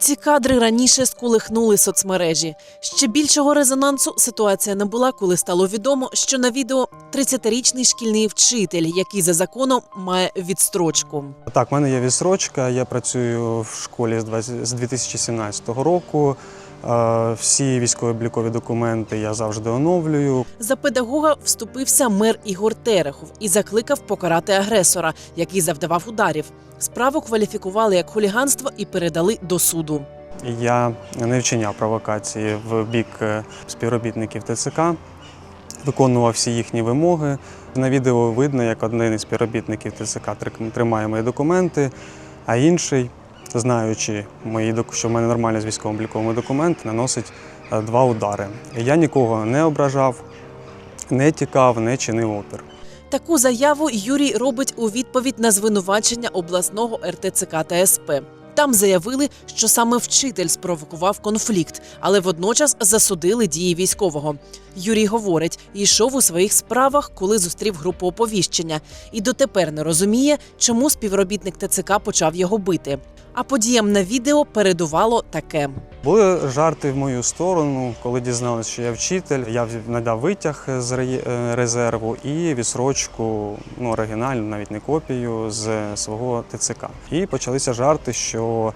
Ці кадри раніше сколихнули соцмережі. Ще більшого резонансу ситуація не була, коли стало відомо, що на відео 30-річний шкільний вчитель, який за законом має відстрочку. Так, в мене є відстрочка. Я працюю в школі з 20 з 2017 року. Е, Всі військово-облікові документи я завжди оновлюю. За педагога вступився мер Ігор Терехов і закликав покарати агресора, який завдавав ударів. Справу кваліфікували як хуліганство і передали до суду. Я не вчиняв провокації в бік е, співробітників ТЦК, виконував всі їхні вимоги. На відео видно, як один із співробітників ТЦК тримає мої документи, а інший, знаючи мої що в мене нормально з військово-обліковими документи, наносить е, два удари. Я нікого не ображав, не тікав, не чинив опір. Таку заяву Юрій робить у відповідь на звинувачення обласного РТЦК та СП. Там заявили, що саме вчитель спровокував конфлікт, але водночас засудили дії військового. Юрій говорить, йшов у своїх справах, коли зустрів групу оповіщення, і дотепер не розуміє, чому співробітник ТЦК почав його бити. А подіям на відео передувало таке. Були жарти в мою сторону, коли дізналися, що я вчитель. Я надав витяг з е, резерву і відсрочку, ну оригінальну, навіть не копію з свого ТЦК. І почалися жарти, що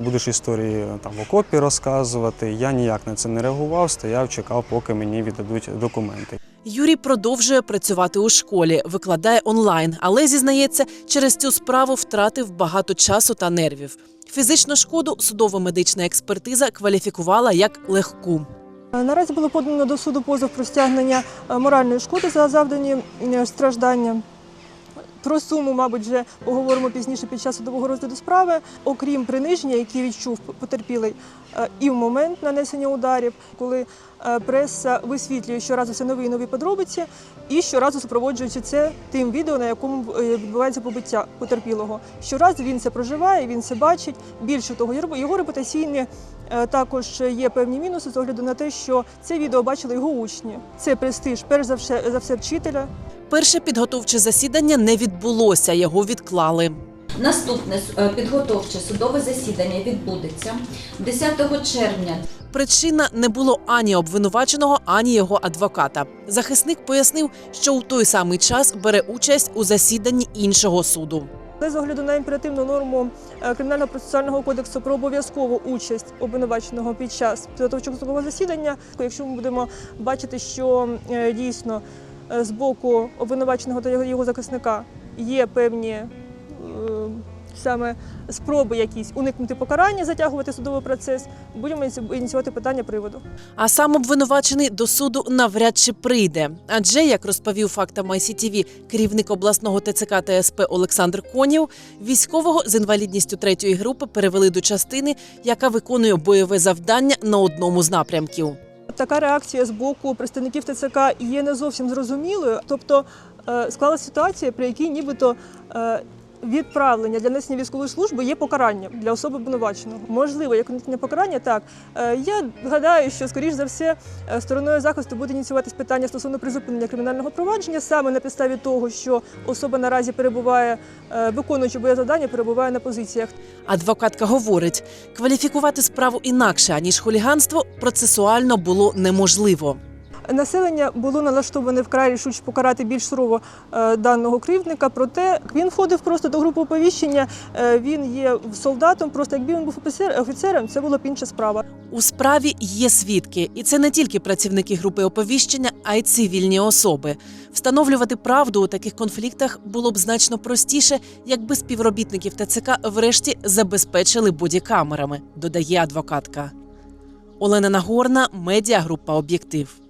будеш історії там в окопі розказувати. Я ніяк на це не реагував, стояв, чекав, поки мені віддадуть документи. Юрій продовжує працювати у школі, викладає онлайн, але зізнається, через цю справу втратив багато часу та нервів. Фізичну шкоду судово-медична експертиза кваліфікувала як легку. Е, Наразі було подано до суду позов про стягнення е, моральної шкоди за завдані е, страждання. Про суму, мабуть, вже поговоримо пізніше під час судового розгляду справи. Окрім приниження, які відчув потерпілий і в момент нанесення ударів, коли е, преса висвітлює щоразу все нові і нові подробиці, і щоразу супроводжуючи це тим відео, на якому е, відбувається побиття потерпілого. Щоразу він це проживає, він це бачить. Більше того, його- репутаційні Е, Також є певні мінуси з огляду на те, що це відео бачили його учні. Це престиж, перш за все, за все вчителя. Перше підготовче засідання не відбулося, його відклали. Наступне е, підготовче судове засідання відбудеться 10 червня Причина не було ані обвинуваченого, ані його адвоката. Захисник пояснив, що у той самий час бере участь у засіданні іншого суду. Але з огляду на імперативну норму е, кримінального процесуального кодексу про обов'язкову участь обвинуваченого під час підготовчого судового засідання, якщо ми будемо бачити, що е, дійсно з боку обвинуваченого та його, захисника є певні саме спроби якісь уникнути покарання, затягувати судовий процес, будемо ініціювати питання приводу. А сам обвинувачений до суду навряд чи прийде. Адже, як розповів фактам ICTV керівник обласного ТЦК та СП Олександр Конів, військового з інвалідністю третьої групи перевели до частини, яка виконує бойове завдання на одному з напрямків. Така реакція з боку представників ТЦК є не зовсім зрозумілою. Тобто е, склалася ситуація, при якій нібито е, відправлення для несення військової служби є покаранням для особи обвинуваченого. Можливо, як уникнення покарання, так. Е, Я гадаю, що, скоріш за все, е, стороною захисту буде ініціюватись питання стосовно призупинення кримінального провадження саме на підставі того, що особа наразі перебуває, е, виконуючи бойове завдання, перебуває на позиціях Адвокатка говорить, кваліфікувати справу інакше аніж хуліганство процесуально було неможливо. Населення було налаштоване вкрай рішуче покарати більш сурово е, даного кривдника. Проте він входив просто до групи оповіщення. е, він є солдатом. Просто якби він був офіцером, це була б інша справа. У справі є свідки, і це не тільки працівники групи оповіщення, а й цивільні особи. Встановлювати правду у таких конфліктах було б значно простіше, якби співробітників ТЦК врешті забезпечили бодікамерами, додає адвокатка. Олена Нагорна, медіагрупа Об'єктив.